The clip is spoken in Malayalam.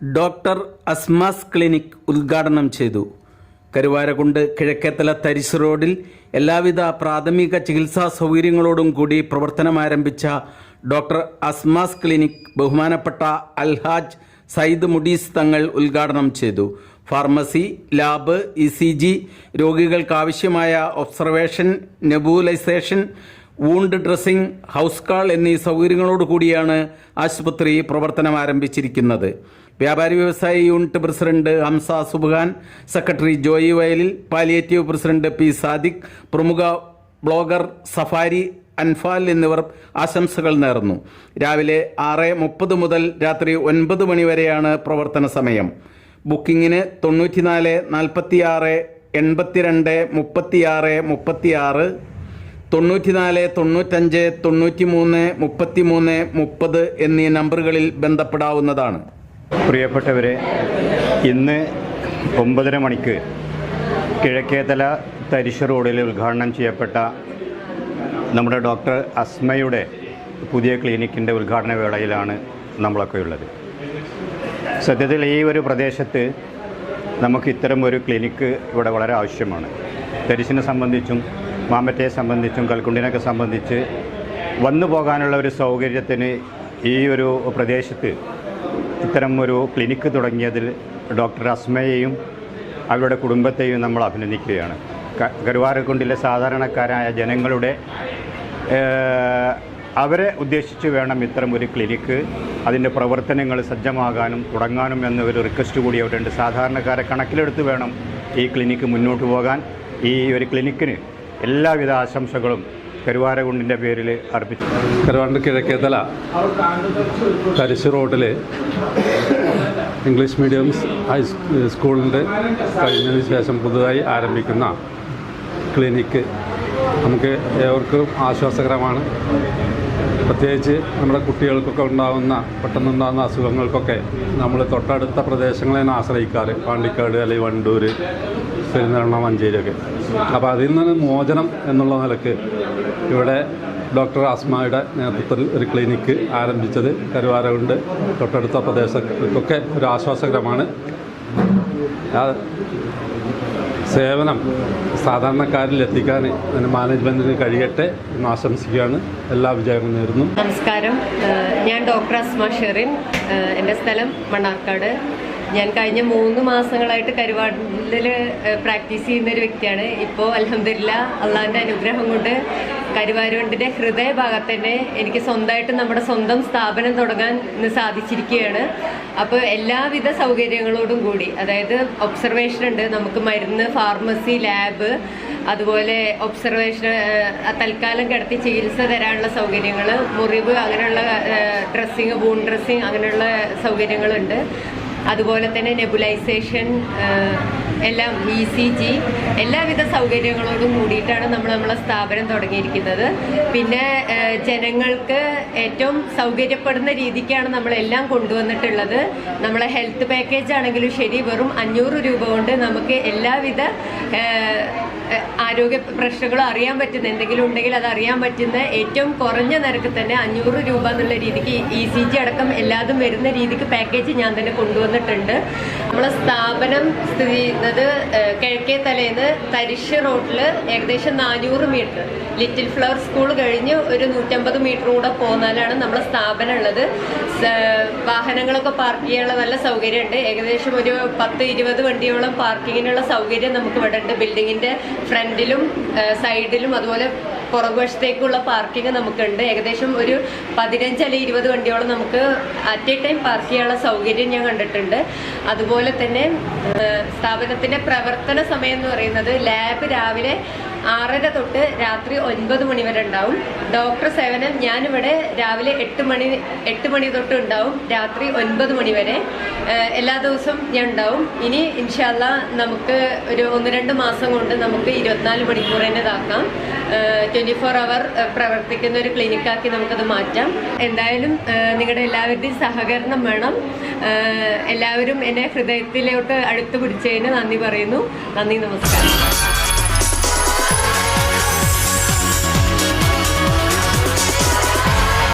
ഡോക്ടർ അസ്മാസ് ക്ലിനിക് ഉദ്ഘാടനം ചെയ്തു. കരുവാരകുണ്ട് കിഴക്കേത്തല തരിശ് റോഡിൽ എല്ലാവിധ പ്രാഥമിക ചികിത്സാ സൗകര്യങ്ങളോടും കൂടി പ്രവർത്തനം ആരംഭിച്ച ഡോക്ടർ അസ്മാസ് ക്ലിനിക് ബഹുമാനപ്പെട്ട അൽഹാജ് സയ്യിദ് മുഡീസ് തങ്ങൾ ഉദ്ഘാടനം ചെയ്തു. Pharmacy lab E C G രോഗികൾക്കാവശ്യമായ observation nebulisation wound dressing house call എന്നീ സൗകര്യങ്ങളോട് കൂടിയാണ് ആശുപത്രി പ്രവർത്തനം ആരംഭിച്ചിരിക്കുന്നത്. വ്യാപാരി വ്യവസായി യൂണിറ്റ് പ്രസിഡന്റ് ഹംസ സുബാൻ secretary Joy Vayalil palliative president P Sadiq പ്രമുഖ ബ്ലോഗർ സഫാരി അൻഫാൽ എന്നിവർ ആശംസകൾ നേർന്നു. രാവിലെ ആറ് മുപ്പത് മുതൽ രാത്രി ഒൻപത് മണിവരെയാണ് പ്രവർത്തന സമയം. ബുക്കിങ്ങിന് തൊണ്ണൂറ്റിനാല് നാൽപ്പത്തിയാറ് എൺപത്തിരണ്ട് മുപ്പത്തിയാറ് മുപ്പത്തിയാറ് തൊണ്ണൂറ്റിനാല് തൊണ്ണൂറ്റഞ്ച് തൊണ്ണൂറ്റിമൂന്ന് മുപ്പത്തിമൂന്ന് മുപ്പത് എന്നീ നമ്പറുകളിൽ ബന്ധപ്പെടാവുന്നതാണ്. പ്രിയപ്പെട്ടവരെ ഇന്ന് ഒമ്പതര മണിക്ക് കിഴക്കേതല തരിശ് റോഡിൽ ഉദ്ഘാടനം ചെയ്യപ്പെട്ട നമ്മുടെ ഡോക്ടർ അസ്മയുടെ പുതിയ ക്ലിനിക്കിന്റെ ഉദ്ഘാടന വേളയിലാണ് നമ്മളൊക്കെ ഉള്ളത്. സത്യത്തിൽ ഈ ഒരു പ്രദേശത്ത് നമുക്ക് ഇത്തരം ഒരു ക്ലിനിക്ക് ഇവിടെ വളരെ ആവശ്യമാണ്. തരിശിനെ സംബന്ധിച്ചും മാമറ്റയെ സംബന്ധിച്ചും കൽക്കുണ്ടിനൊക്കെ സംബന്ധിച്ച് വന്നു പോകാനുള്ള ഒരു സൗകര്യത്തിന് ഈ ഒരു പ്രദേശത്ത് ഇത്തരം ഒരു ക്ലിനിക്ക് തുടങ്ങിയതിൽ ഡോക്ടർ അസ്മയെയും അവരുടെ കുടുംബത്തെയും നമ്മൾ അഭിനന്ദിക്കുകയാണ്. കരുവാറക്കുണ്ടിലെ സാധാരണക്കാരായ ജനങ്ങളുടെ അവരെ ഉദ്ദേശിച്ച് വേണം ഇത്തരം ഒരു ക്ലിനിക്ക് അതിന്റെ പ്രവർത്തനങ്ങൾ സജ്ജമാകാനും തുടങ്ങാനും എന്ന ഒരു റിക്വസ്റ്റ് കൂടി അവിടെയുണ്ട് സാധാരണക്കാരെ കണക്കിലെടുത്ത് വേണം ഈ ക്ലിനിക്ക് മുന്നോട്ട് പോകാൻ. ഈ ഒരു ക്ലിനിക്കിന് എല്ലാവിധ ആശംസകളും കരുവാരകുണ്ടിന്റെ പേരിൽ അർപ്പിച്ചു കരുവാണ്ട് കിഴക്കേതല തരിശ് റോഡിൽ ഇംഗ്ലീഷ് മീഡിയം ഹൈ സ്കൂളിന്റെ കഴിഞ്ഞതിന് ശേഷം പുതുതായി ആരംഭിക്കുന്ന ക്ലിനിക്ക് നമുക്ക് ഏവർക്കും ആശ്വാസകരമാണ്. പ്രത്യേകിച്ച് നമ്മുടെ കുട്ടികൾക്കൊക്കെ ഉണ്ടാകുന്ന പെട്ടെന്നുണ്ടാകുന്ന അസുഖങ്ങൾക്കൊക്കെ നമ്മൾ തൊട്ടടുത്ത പ്രദേശങ്ങളെ ആശ്രയിക്കാറ്. പാണ്ടിക്കാട് അല്ലെങ്കിൽ വണ്ടൂർ പെരുന്തൽമണ്ണ മഞ്ചേരിയൊക്കെ. അപ്പോൾ അതിൽ നിന്ന് മോചനം എന്നുള്ള നിലയ്ക്ക് ഇവിടെ ഡോക്ടർ ആസ്മയുടെ നേതൃത്വത്തിൽ ഒരു ക്ലിനിക്ക് ആരംഭിച്ചത് കരുവാരകുണ്ട് തൊട്ടടുത്ത പ്രദേശത്തൊക്കെ ഒരു ആശ്വാസകരമാണ്. സേവനം സാധാരണക്കാരിൽ എത്തിക്കാൻ അതിന് മാനേജ്മെന്റിന് കഴിയട്ടെ എന്ന് ആശംസിക്കുകയാണ്. എല്ലാ വിജയങ്ങളും നേരുന്നു. നമസ്കാരം. ഞാൻ ഡോക്ടർ അസ്മ ഷെറിൻ. എന്റെ സ്ഥലം മണ്ണാർക്കാട്. ഞാൻ കഴിഞ്ഞ മൂന്ന് മാസങ്ങളായിട്ട് കരുവാടിൽ പ്രാക്ടീസ് ചെയ്യുന്ന ഒരു വ്യക്തിയാണ്. ഇപ്പോൾ അലഹമില്ല അള്ളാഹിന്റെ അനുഗ്രഹം കൊണ്ട് കരുവാരുണ്ടിന്റെ ഹൃദയഭാഗത്ത് തന്നെ എനിക്ക് സ്വന്തമായിട്ട് നമ്മുടെ സ്വന്തം സ്ഥാപനം തുടങ്ങാൻ ഇന്ന് സാധിച്ചിരിക്കുകയാണ്. അപ്പോൾ എല്ലാവിധ സൗകര്യങ്ങളോടും കൂടി അതായത് ഒബ്സർവേഷൻ ഉണ്ട് നമുക്ക് മരുന്ന് ഫാർമസി ലാബ് അതുപോലെ ഒബ്സർവേഷൻ തൽക്കാലം കിടത്തി ചികിത്സ തരാനുള്ള സൗകര്യങ്ങൾ മുറിവ് അങ്ങനെയുള്ള ഡ്രസ്സിങ് വൂൺ ഡ്രസ്സിങ് അങ്ങനെയുള്ള സൗകര്യങ്ങളുണ്ട്. അതുപോലെ തന്നെ നെബുലൈസേഷൻ എല്ലാം ഇ സി ജി എല്ലാവിധ സൗകര്യങ്ങളോടും കൂടിയിട്ടാണ് നമ്മൾ നമ്മളെ സ്ഥാപനം തുടങ്ങിയിരിക്കുന്നത്. പിന്നെ ജനങ്ങൾക്ക് ഏറ്റവും സൗകര്യപ്പെടുന്ന രീതിക്കാണ് നമ്മളെല്ലാം കൊണ്ടുവന്നിട്ടുള്ളത്. നമ്മളെ ഹെൽത്ത് പാക്കേജ് ആണെങ്കിലും ശരി വെറും അഞ്ഞൂറ് രൂപ കൊണ്ട് നമുക്ക് എല്ലാവിധ ആരോഗ്യ പ്രശ്നങ്ങളും അറിയാൻ പറ്റുന്ന എന്തെങ്കിലും ഉണ്ടെങ്കിൽ അത് അറിയാൻ പറ്റുന്ന ഏറ്റവും കുറഞ്ഞ നിരക്ക് തന്നെ അഞ്ഞൂറ് രൂപ എന്നുള്ള രീതിക്ക് ഇ സി ജി അടക്കം എല്ലാതും വരുന്ന രീതിക്ക് പാക്കേജ് ഞാൻ തന്നെ കൊണ്ടുവന്നിട്ടുണ്ട്. നമ്മളെ സ്ഥാപനം സ്ഥിതി ചെയ്യുന്നത് കിഴക്കേ തലേന്ന് തരിശ് റോഡിൽ ഏകദേശം നാനൂറ് മീറ്റർ. ലിറ്റിൽ ഫ്ലവർ സ്കൂൾ കഴിഞ്ഞ് ഒരു നൂറ്റമ്പത് മീറ്റർ കൂടെ പോന്നാലാണ് നമ്മളെ സ്ഥാപനം ഉള്ളത്. വാഹനങ്ങളൊക്കെ പാർക്ക് ചെയ്യാനുള്ള നല്ല സൗകര്യമുണ്ട്. ഏകദേശം ഒരു പത്ത് ഇരുപത് വണ്ടിയോളം പാർക്കിങ്ങിനുള്ള സൗകര്യം നമുക്ക് ഇവിടെ ഉണ്ട് ബിൽഡിങ്ങിന്റെ ഫ്രണ്ടിലും സൈഡിലും അതുപോലെ പുറകുവശത്തേക്കുള്ള പാർക്കിംഗ് നമുക്കുണ്ട്. ഏകദേശം ഒരു പതിനഞ്ച് അല്ലെങ്കിൽ ഇരുപത് വണ്ടിയോളം നമുക്ക് അറ്റ് എ ടൈം പാർക്ക് ചെയ്യാനുള്ള സൗകര്യം ഞാൻ കണ്ടിട്ടുണ്ട്. അതുപോലെ തന്നെ സ്ഥാപനത്തിന്റെ പ്രവർത്തന സമയം എന്ന് പറയുന്നത് ലാബ് രാവിലെ ആറര തൊട്ട് രാത്രി ഒൻപത് മണി വരെ ഉണ്ടാവും. ഡോക്ടർ സേവനം ഞാനിവിടെ രാവിലെ എട്ട് മണി എട്ട് മണി തൊട്ട് ഉണ്ടാവും. രാത്രി ഒൻപത് മണി വരെ. എല്ലാ ദിവസവും ഞാൻ ഉണ്ടാവും. ഇനി ഇൻഷാല്ല നമുക്ക് ഒരു ഒന്ന് രണ്ട് മാസം കൊണ്ട് നമുക്ക് ഇരുപത്തിനാല് മണിക്കൂർ തന്നെ ഇതാക്കാം. ട്വന്റി ഫോർ അവർ പ്രവർത്തിക്കുന്ന ഒരു ക്ലിനിക്കാക്കി നമുക്കത് മാറ്റാം. എന്തായാലും നിങ്ങളുടെ എല്ലാവരുടെയും സഹകരണം വേണം. എല്ലാവരും എന്നെ ഹൃദയത്തിലോട്ട് അടുത്ത് പിടിച്ചതിന് നന്ദി പറയുന്നു. നന്ദി നമസ്കാരം.